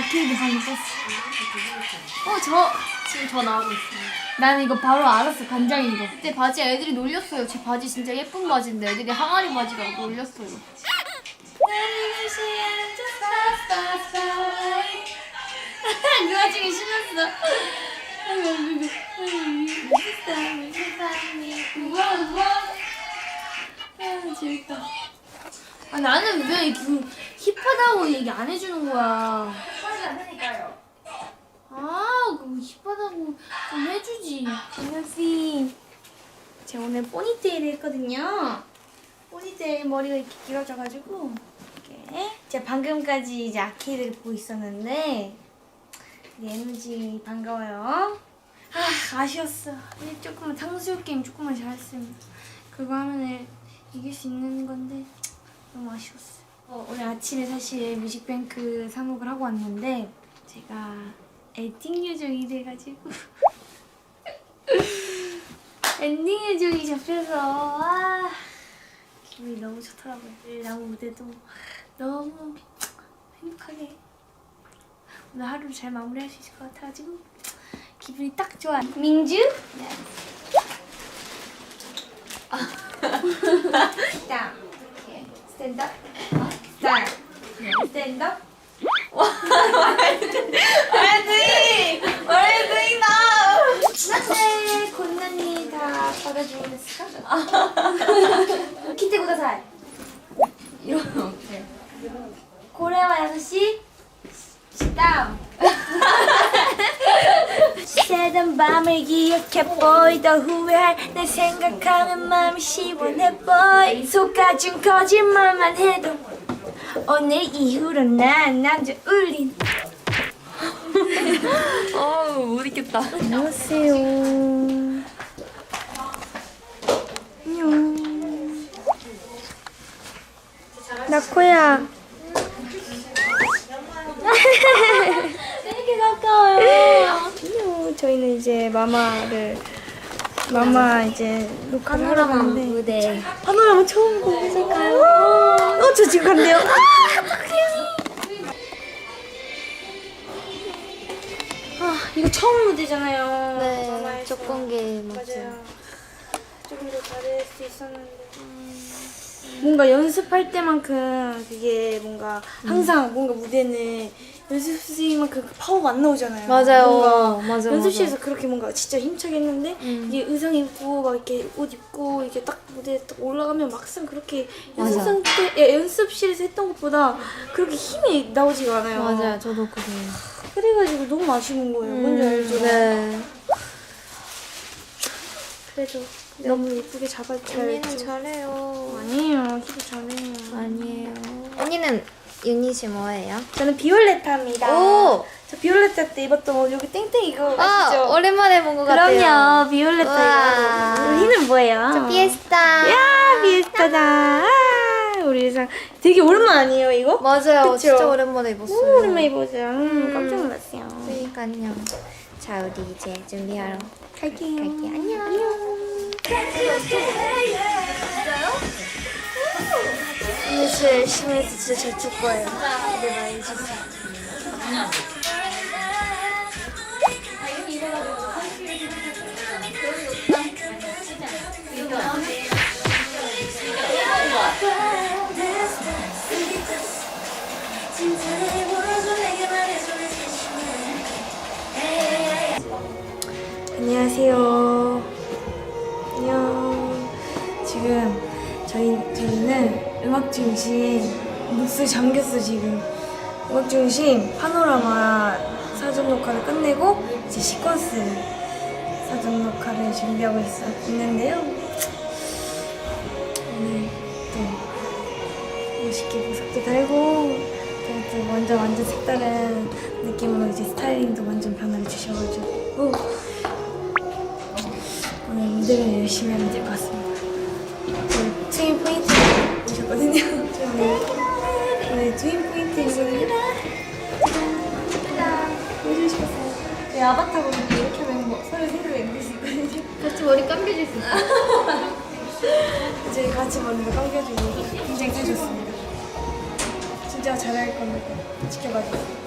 우리 아케이드 방금 썼어. 어, 저, 지금 저 나오고 있어. 나는 이거 바로 알았어, 간장인 거. 그때 바지 애들이 놀렸어요. 제 바지 진짜 예쁜 바지인데 애들이 항아리 바지라고 놀렸어요. 그 와중에 신났어. 아, 재밌다. 아, 나는 왜 이렇게 힙하다고 얘기 안 해주는 거야. 아, 그 힙하다고 좀 해주지. 안녕하세요. 제가 오늘 포니테일 했거든요. 포니테일 머리가 이렇게 길어져가지고 이렇게. 제가 방금까지 이제 아케이드를 보고 있었는데 우리 에너지 반가워요. 아, 아쉬웠어. 이 조금만 탕수육 게임 조금만 잘했으면 그거 하면은 이길 수 있는 건데 너무 아쉬웠어요. 어, 오늘 아침에 사실 뮤직뱅크 상목을 하고 왔는데 제가 엔딩 요정이 돼가지고 엔딩 요정이 잡혀서 아 기분이 너무 좋더라고요. 오늘 나무 무대도 너무 행복하게 오늘 하루를 잘 마무리할 수 있을 것 같아가지고 기분이 딱 좋아. 민주? 네. 자, 이렇게 스탠드업, 자, 스탠드업. 나네 곤난이 다 받아주고 됐을까? 키테 구다사이. 이러면 어떡해. 고래와 6시 시다운. 새던 밤을 기억해 보이 더 후회할 날 생각하면 마음이 시원해 보이 속아준 거짓말만 해도 오늘 이후로 난 남자 울린 어우 못 있겠다. 안녕하세요. 안녕. 나코야. 이렇게 가까워요. 안녕. 저희는 이제 마마를 마마 이제 녹화를 하러 가는데 무대. 파노라마 처음 보실까요? 어, 저 지금 간대요. 아, 아, 이거 처음 무대잖아요. 네, 첫 공개 맞죠. 맞아요. 조금 더 잘할 수 있었는데. 뭔가 연습할 때만큼 그게 뭔가 항상 뭔가 무대는 연습생만큼 그 파워가 안 나오잖아요. 맞아요. 뭔가 맞아, 연습실에서 그렇게 뭔가 진짜 힘차게 했는데 이게 의상 입고 막 이렇게 옷 입고 이렇게 딱 무대에 딱 올라가면 막상 그렇게 맞아. 연습생 때 예, 연습실에서 했던 것보다 그렇게 힘이 나오지가 않아요. 맞아요. 저도 그래요. 그래가지고 너무 아쉬운 거예요. 뭔지 알죠? 네. 그래도 너무 예쁘게 잡았죠. 언니는 잘해요. 아니에요. 키도 잘해요. 아니에요. 언니는 유닛이 뭐예요? 저는 비올레타입니다. 오! 저 비올레타 때 입었던 옷 여기 땡땡 이거 아 아시죠? 오랜만에 본 것 같아요. 그럼요. 비올레타 우와. 이거. 우리 희는 뭐예요? 저 피에스타. 야, 비에스타다. 아, 우리 의상 되게 오랜만 아니에요, 이거? 맞아요. 그쵸? 진짜 오랜만에 입었어요. 오, 오랜만에 입어서 음, 깜짝 놀랐어요. 그러니까요. 자 우리 이제 준비하러 갈게요. 갈게요. 안녕. 열심히 해서 진짜 잘출 거예요. 기대 많이 해주세요. 안녕하세요. 안녕. 지금 저희 저희는 음악 중심 목소리 잠겼어 지금. 음악 중심 파노라마 사전 녹화를 끝내고 이제 시퀀스 사전 녹화를 준비하고 있어 있는데요. 오늘 또 멋있게 보석도 달고 또, 또 완전 완전 색다른 느낌. 느낌으로 이제 스타일링도 완전 변화를 주셔가지고 무대를 열심히 하면 될 것 같습니다. 오늘 트윈 포인트 오셨거든요. 오늘, 오늘 트윈 포인트이거든요. 짜잔! 보여주고 싶었어요. 제 아바타 보면 이렇게 하면 뭐 서로 생각을 앵길 수 있거든요. 같이 머리 감겨줄 수 있어. 이제 같이 머리도 감겨주고 굉장히 잘 좋습니다. 진짜 잘할 겁니다. 지켜봐주세요.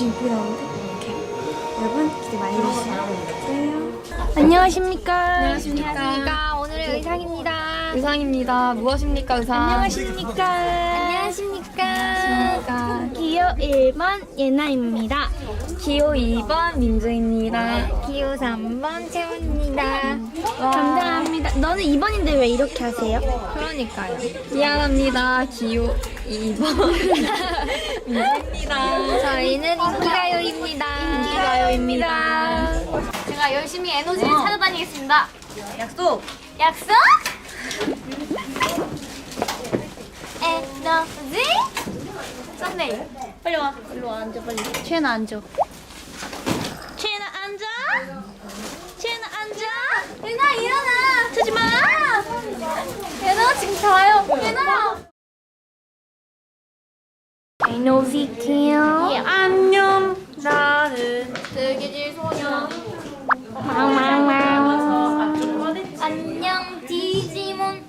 지금 이쁘게 나오는데? 오케이. 여러분, 기대 많이 해주세요. 안녕하십니까. 안녕하십니까. 오늘의 의상입니다. 의상입니다. 무엇입니까, 의상? 안녕하십니까. 안녕하십니까. 기호 1번 예나입니다. 기호 2번 민주입니다. 기호 3번 채원입니다. 와, 감사합니다. 너는 2번인데 왜 이렇게 하세요? 그러니까요. 미안합니다. 기호 2번 민주입니다. 저희는 인기가요입니다. 인기가요입니다. 제가 열심히 에너지를 찾아다니겠습니다. 약속. 약속? 에너지? 썸네일. 빨리 와. 일로 와, 앉아, 빨리. 최나 앉아. 최나 앉아? 최나 앉아? 예나 일어나! 주지 마! 예나 지금 자요. 예나야! 에너지 케어. 예, 안녕. 나는 뜨개질 소녀. 안녕 디지몬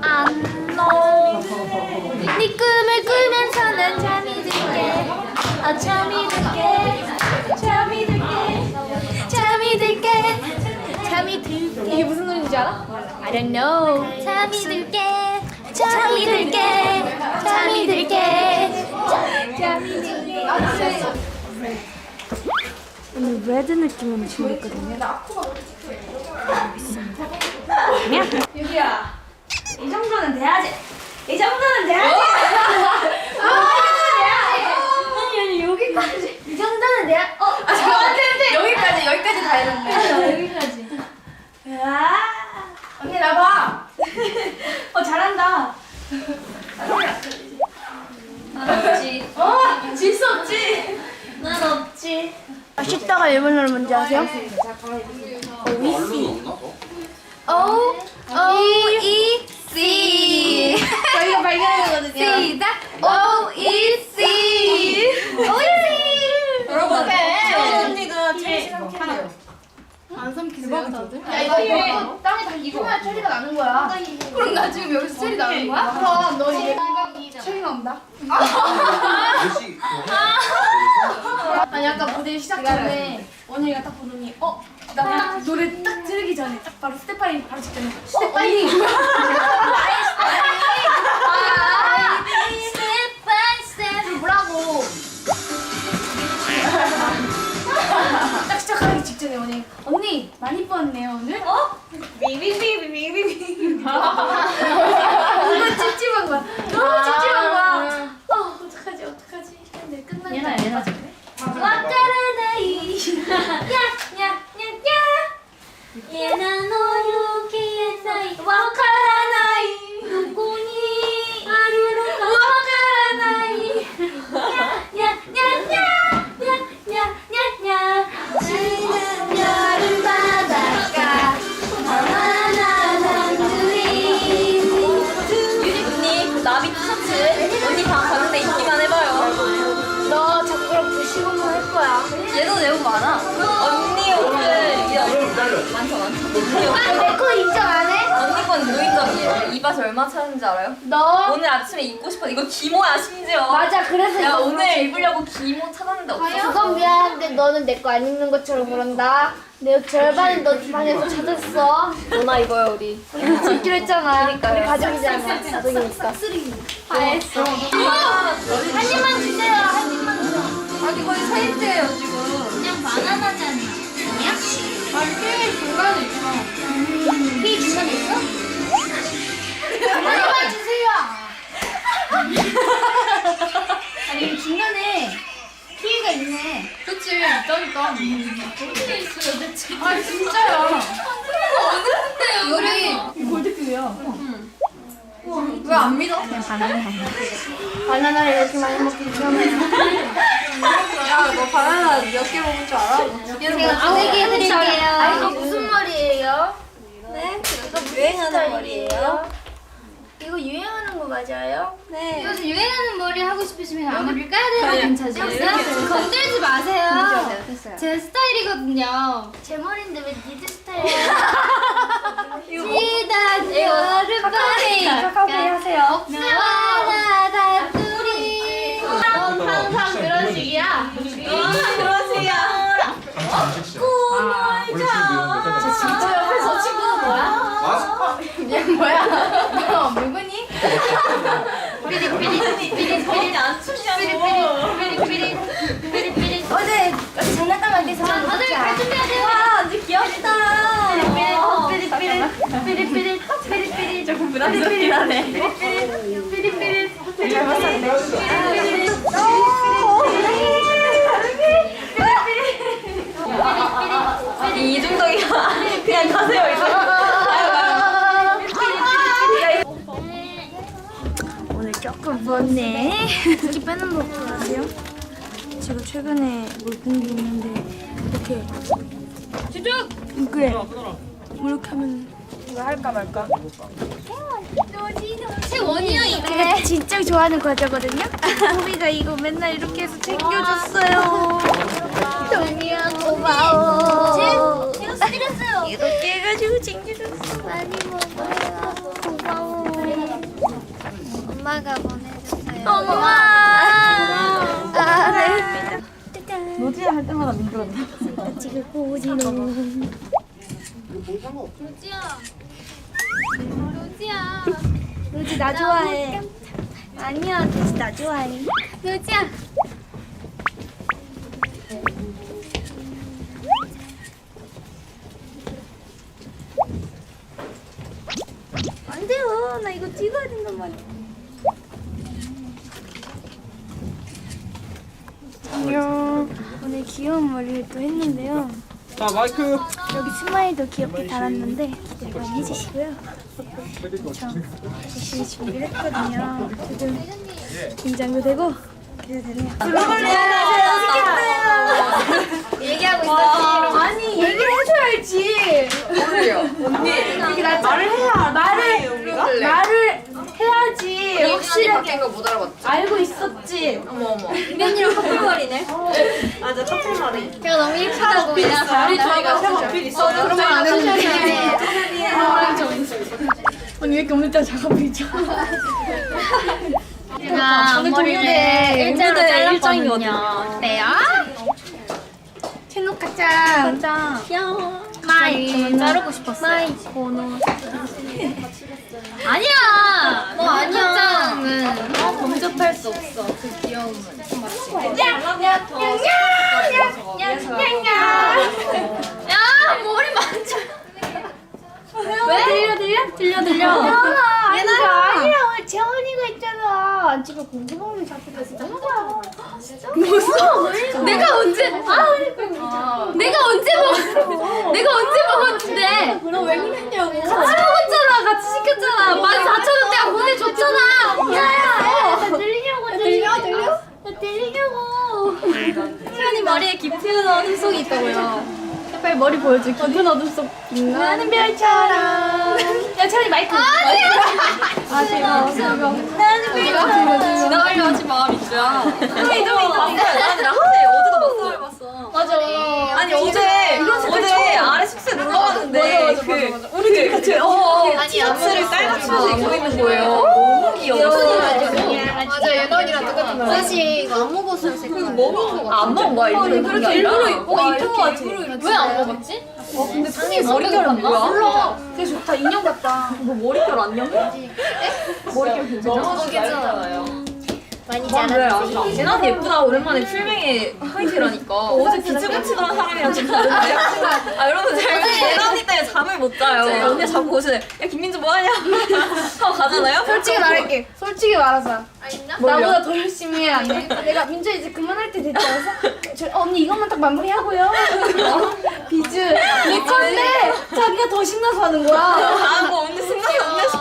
안녕 아 잠이 들게. 잠이 들게. 잠이 들게. 잠이 들게. 이게 무슨 노래인지 알아? I don't know. 잠이 들게. 잠이 들게. 잠이 들게. 잠이 들게. 오늘 레드 느낌으로 준비했거든요. 유기야, 이 정도는 돼야지. 이 정도는 돼야지. 아니 아니 여기까지. 이 정도는 내가 어 여기까지 여기까지 다 했는데. 여기까지. 아, 언니 나 봐. 어 잘한다. 없지 어, 질 수 없지. 난 없지 쉽다가 일본어로 뭔지 아세요? O O E C 저희가 발견한 거거든요. 시작 O E C O E C 여러분, 오케이. 저 언니가 제일 하나. 야 이거 이거 땅에 다 익으면 체리가 나는 거야. 그럼 나 지금 여기서 체리 나는 거야? 그럼 너 이제 체리 나온다? 아니 아까 무대 시작 전에 원영이가 딱 보더니 어? 나딱 노래 딱 들기 전에 딱 바로 스테파이 바로 직전에 스테파이 많이 뻗네요 오늘? 어? 미미미미미미. 너무 찝찝한 거야. 너무 찝찝한 거야. 어 어떡하지 어떡하지? 근데 끝나니까 얘나. 얘나 와카라나이. 야야야야. 얘나 그건 미안한데 너는 내 거 안 입는 것처럼 그런다 내 절반은 너 방에서 찾았어 누나 입어요 우리. 우리 집기로 했잖아. 우리 가족이잖아 가족이니까 다 했어. 한 입만 주세요 한 입만 줘 아니 거의 세입제예요 지금. 그냥 바나나잖아 아니야? 아니 게임 중간에 있어 게임 중간에 있어? 한 입만 주세요 아니 중간에 키위가 있네 그치 있다니까. 어떻게 있어 도대체 아 진짜야 어딘데요 우리. 골드뷰야 그냥 바나나. 바나나를 이렇게 많이 먹기 위험해요. 야너 바나나 몇 개 먹을 줄 알아? 두 제가? 해드릴게요. 아, 이거 무슨 머리예요? 네? 이거 유행하는 머리예요. 이거 유행하는 거 맞아요? 네. 요즘 유행하는 머리 하고 싶으시면 앞머리를 까야 아니요. 괜찮으세요? 건들지 마세요. 제 스타일이거든요. 제 머리인데 왜 니들 스타일이에요? 지난 여름밤에 카카오페이 하세요. 없어라 둘이 넌 항상 그런 식이야. 그런 식이야. 저 옆에서 친구는 뭐야? 너 물건이? 삐리 삐리 삐리 삐리 안 춥냐고. 삐리 삐리 삐리 삐리 어제 장난감 할때 사람 다들 갈 준비하세요. 완전 귀엽다. 삐리 삐리 삐리 삐리 삐리 삐리 조금 부담스럽긴 하네. 삐리 삐리 잘 봤었네. 이 이중덕이가 그냥 가세요 조금 부었네. 특히 빼는 법 아세요? 제가 최근에 뭘본게 있는데 이렇게 집중! 그래. 뭐 이렇게 하면 이거 할까 말까? 최원이야 이거. 내가 진짜 좋아하는 과자거든요. 소비가 이거 맨날 이렇게 해서 챙겨줬어요. 동이야 고마워. 제가 쓰렸어요. 이렇게 해가지고 챙겨줬어. 많이 먹어요. 엄마가 보내줬어요. 엄마. 아, 네. 노지야 할 때마다 민들었네. 지금 보지는. 루지야. 루지야. 루지 나 좋아해. 아니야, 루지 나 좋아해. 루지야. 머리를 또 했는데요. 자 마이크 여기 스마일도 귀엽게 달았는데 기대 많이 해주시고요. 저 열심히 준비를 했거든요. 지금 긴장도 되고 기대되네요. 얘기하고 있었지. 아니 얘기를 해줘야지. 언니 말을 해야 말을 말을 해야지. 확실히 바뀐 거못 알아봤지. 알고 있었지. 어머 어머. 이면이랑 커플머리네. 맞아 커플머리. 제가 너무 예쁘다고 그냥 우리 저희가 새 어필 있어. 그런 말안 해도 언니 왜 이렇게 오늘 따라 작아 보이죠? 제가 앞머리를 일자로 잘랐거든요. 어때요? 채노카짱. 귀여워. 마이 자르고 싶었어. 마이 번호. 아니야. 너 아니야.은 범접할 수 없어. 그 귀여움은. 야 머리 만져. 왜? 들려 들려 들려 들려. 얘들아 아니야 오늘 재원이가 있잖아. 집에 고기 먹는 자꾸 다시 나가. 무슨? 내가 언제? 아, 내가 언제 먹? 내가 언제 먹었는데? 너왜 그랬냐고. 같이 먹었잖아. 같이 시켰잖아. 만 사천 원 내가 보내줬잖아. 야야 나 들리냐고 들려 들려? 나 들리냐고. 태연이 머리에 깊은 어둠 속이 있다고요. 빨리 머리 보여줘. 깊은 어둠 속 빛나는 별처럼. 야 차라리 마이크. 아니야. 아 제가 제가. 나는 별처럼. 지나가려 하지 마. 이동이 봤어요. 나랑 하세 어제도 봤어. 봤어. 맞아. 아니 어제 어제 아래 숙소에 놀러 갔는데 그 우리들이 같이 어 티셔츠를 쌀맞춰서 입고 있는 거예요. 너무 귀여워. 맞아 예나언니랑 똑같은 거. 사실 이거 안 먹었을 때. 그리고 먹은 거안 먹은 거야 일부러 그렇게 일부러 입고 입은 거 같아. 왜안 먹었지? 근데 풍이 머릿결은 뭐야? 몰라. 되게 좋다. 인형 같다. 뭐 머릿결 안녕? 머릿결 괜찮아? 너무 괜찮아요. 많이 맞아요. 제나도 예쁘다. 오랜만에 풀뱅이 화이트라니까. 어제 비즈고치던 사람이랑 좀 다른데? 아, 여러분, 제가 제나 언니 때문에 잠을 못 자요. 언니 자꾸 오시네. 야, 김민주 뭐하냐? 하고 가잖아요? 솔직히 말할게. 솔직히 말하자. 아 있나? 나보다 더 열심히 해야 돼. 내가 민주 이제 그만할 때 됐다 해서 저, 어, 언니 이것만 딱 마무리하고요. 비즈 내 건데 자기가 더 신나서 하는 거야. 아, 뭐 언니 시켜서 했죠.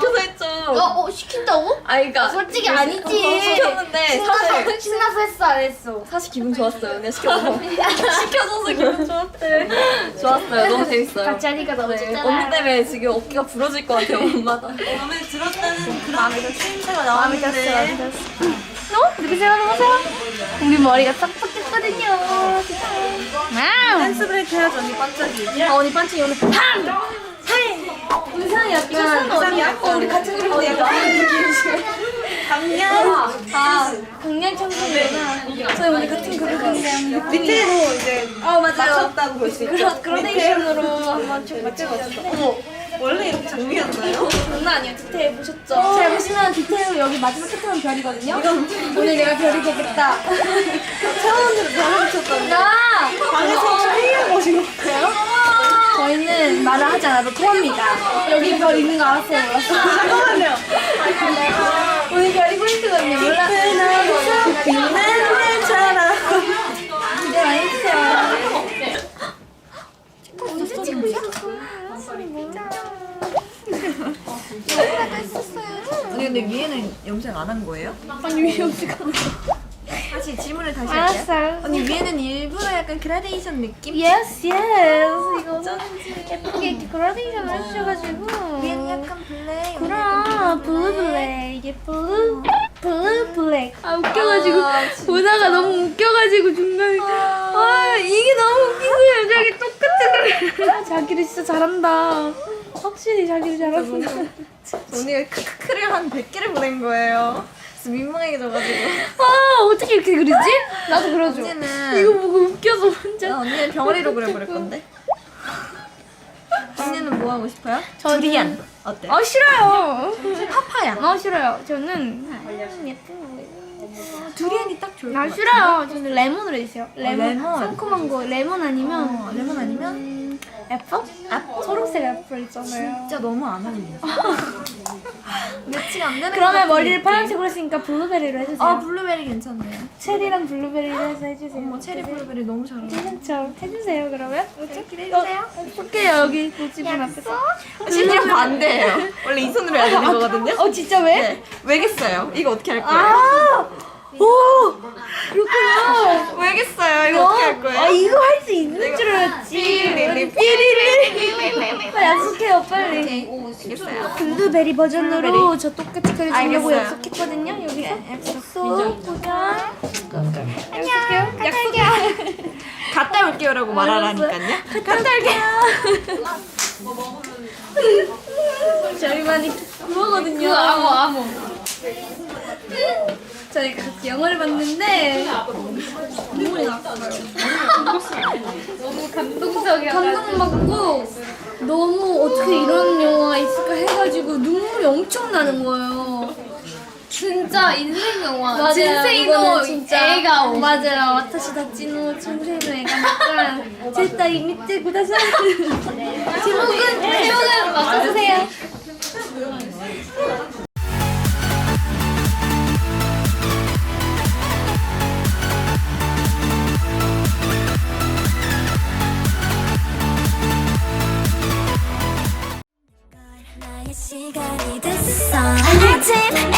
어, 어 시킨다고? 아 그러니까 솔직히 아니지. 시켰는데 사실 신나서 했어 안 했어? 사실 기분 좋았어요. 언니가 시켜서 시켜줘서 기분 좋았대. 좋았어요. 너무 재밌어요. 같이 하니까 너무 네, 좋잖아. 언니 때문에 지금 어깨가 부러질 것 같아요, 엄마다. 마음에 들었다는 그런 마음에 들었어 마음에 들었어. 어? 이렇게 생각해보세요. 우리 머리가 싹싹했거든요. 와우. 댄스 브레이크 해야지 언니 반짝이. 아, 언니 반칙이 오늘 팡! 의상이 약간 어디야? 어, 우리 같은 그룹인데 약간 강량. 아, 강량 청소년이구나. 저희 오늘 같은 그룹인데 밑에로 이제 아, 맞아요. 맞췄다고 볼 수 있죠. 그런 그라데이션으로 한번 쭉 맞춰봤는데 어머, 원래 이렇게 정리였나요? 장난 아니에요. 디테일 보셨죠? 잘 보시면 디테일로 여기 마지막 끝에는 별이거든요. 오늘 내가 별이 되겠다. 차원으로 별을 붙였다니. 나 방에서 회의하고 오신 건가요? 저희는 말을 하지 않아도 통합니다. 여기 별 있는 거 알았어요. 잠깐만요. 오늘 별이 포인트거든요. 몰랐어요. 맨날처럼. 기대 많이 해주세요. 언제 찍고 있었어? 언니 근데 위에는 염색 안 한 거예요? 아니 위에 없을 것 다시 질문을 다시 할게요. 알았어요. 언니 위에는 일부러 약간 그라데이션 느낌? Yes, yes. 이거 예쁘게 이렇게 그라데이션을 해주셔가지고. 위에는 약간 블랙. 그럼 블루 블랙 이게 블루 블루 블랙 아 웃겨가지고 보다가 너무 웃겨가지고 중간에 아 이게 너무 거예요 자기 똑같은 거 자기를 진짜 잘한다 확실히 자기를 잘한다 언니가 크크크를 한 100개를 보낸 거예요. 그래서 민망해져가지고. 아 어떻게 이렇게 그리지? 나도 그려줘 언니는 이거 보고 웃겨서 혼자 나 언니는 병아리로 그려버릴 건데. 언니는 뭐 하고 싶어요? 저는- 두리안. 어때? 아 싫어요 파파야. 아 싫어요 저는 예쁜 거 두리안이 딱 좋을 것아 같아. 싫어요 저는 레몬으로 해주세요 레몬, 레몬. 상큼한 거 레몬 아니면 어, 레몬 아니면 애플? 애플? 초록색 애플 있잖아요. 진짜 너무 안 어울려. 매칭 안 되는 것 그러면 같은 머리를. 파란색으로 했으니까 블루베리로 해주세요. 아 블루베리 괜찮네요. 체리랑 블루베리로 해서 해주세요. 어머 체리 블루베리 너무 잘 어울려. 괜찮죠? 해주세요 그러면. 기대해주세요. 볼게요 여기 고집분 앞에서. 심지어 반대예요. 원래 이 손으로 해야 되는 거거든요. 어 진짜 왜? 네. 왜겠어요? 이거 어떻게 할 거예요? 아, 오 그렇구나. 왜겠어요? 이거 어떻게 할 거예요? 아 이거 할 수 있는 줄 알았지. 삐리리 삐리리. 빨리 약속해요 빨리. 알겠어요. 블루베리 버전으로 저 똑같이 그려주려고 알겠어요. 약속했거든요 여기서. 약속 보자. 안녕. 약속해. 갔다 올게요라고 말하라니까요. 갔다 올게요. 저희만이 그거거든요. 아무 아무. 저희가 같이 영화를 봤는데 눈물이 났어요. 너무 감동적이야. 감동받고 너무 어떻게 이런 영화가 있을까 해가지고 눈물이 엄청 나는 거예요. 진짜 인생 영화. 맞아요. 진세이노 이거는 진짜 애가 맞아요. 와타시 다치노 진세이노 애가니까 제타 이 밑에 구다사 제목은 제목은 맞춰주세요. 나